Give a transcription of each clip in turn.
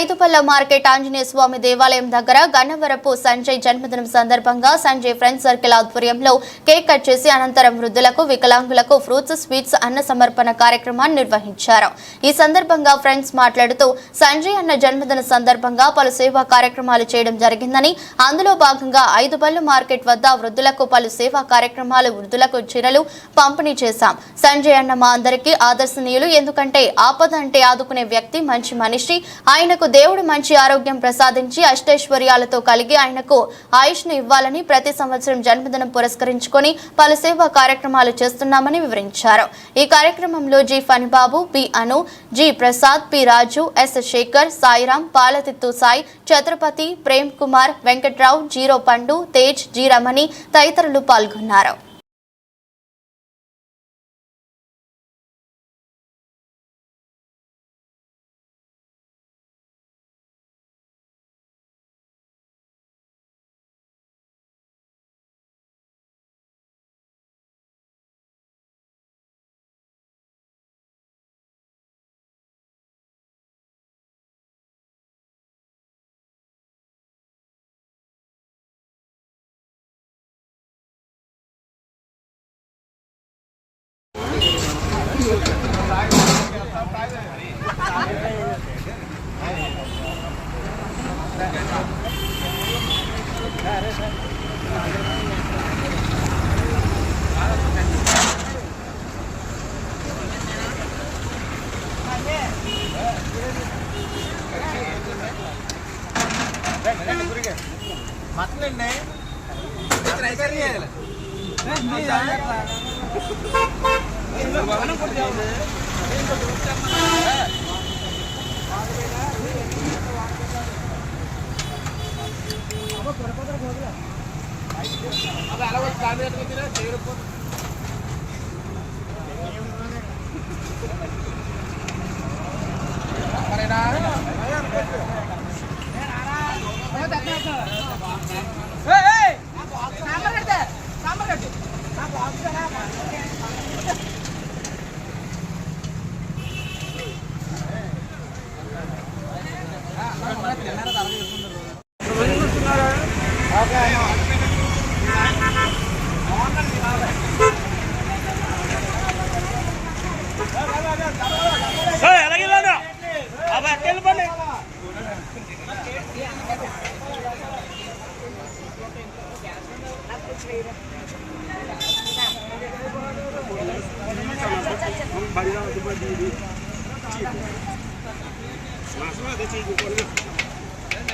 ఐదుపల్ల market Anjaneya స్వామి దేవాలయం దగ్గర గన్నవరపు సంజయ్ జన్మదినం సందర్భంగా సంజయ్ ఫ్రెండ్స్ సర్కిల్ ఆధ్వర్యంలో కేక్ కట్ చేసి అనంతరం వృద్ధులకు వికలాంగులకు ఫ్రూట్స్ స్వీట్స్ అన్న సమర్పణ కార్యక్రమాన్ని నిర్వహించారు. ఈ సందర్భంగా ఫ్రెండ్స్ మాట్లాడుతూ సంజయ్ అన్న జన్మదిన సందర్భంగా పలు సేవా కార్యక్రమాలు చేయడం జరిగిందని అందులో భాగంగా ఐదుపల్లి మార్కెట్ వద్ద వృద్ధులకు పలు సేవా కార్యక్రమాలు వృద్ధులకు చీరలు పంపిణీ చేశాం. సంజయ్ అన్న మా అందరికీ ఆదర్శనీయులు ఎందుకంటే ఆపద అంటే ఆదుకునే వ్యక్తి మంచి మనిషి. ఆయనకు దేవుడు మంచి ఆరోగ్యం ప్రసాదించి అష్టైశ్వర్యాలతో కలిగి ఆయనకు ఆయుష్ను ఇవ్వాలని ప్రతి సంవత్సరం జన్మదినం పురస్కరించుకొని పలు సేవా కార్యక్రమాలు చేస్తున్నామని వివరించారు. ఈ కార్యక్రమంలో G Phanibabu P Anu G Prasad P Raju S Shekhar Sairam Palathittu Sai Chhatrapati Prem Kumar Venkatrao zero Pandu Tej G రమణి తదితరులు పాల్గొన్నారు. మట్లండి అలా అలా వచ్చి దాని దగ్గర చేయకపోతే Hãy subscribe cho kênh Ghiền Mì Gõ Để không bỏ lỡ những video hấp dẫn మటనండి అలాగే లేదా అవి వెళ్ళిపోండి. బస్టాండ్ నుంచి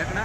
ఎక్కడ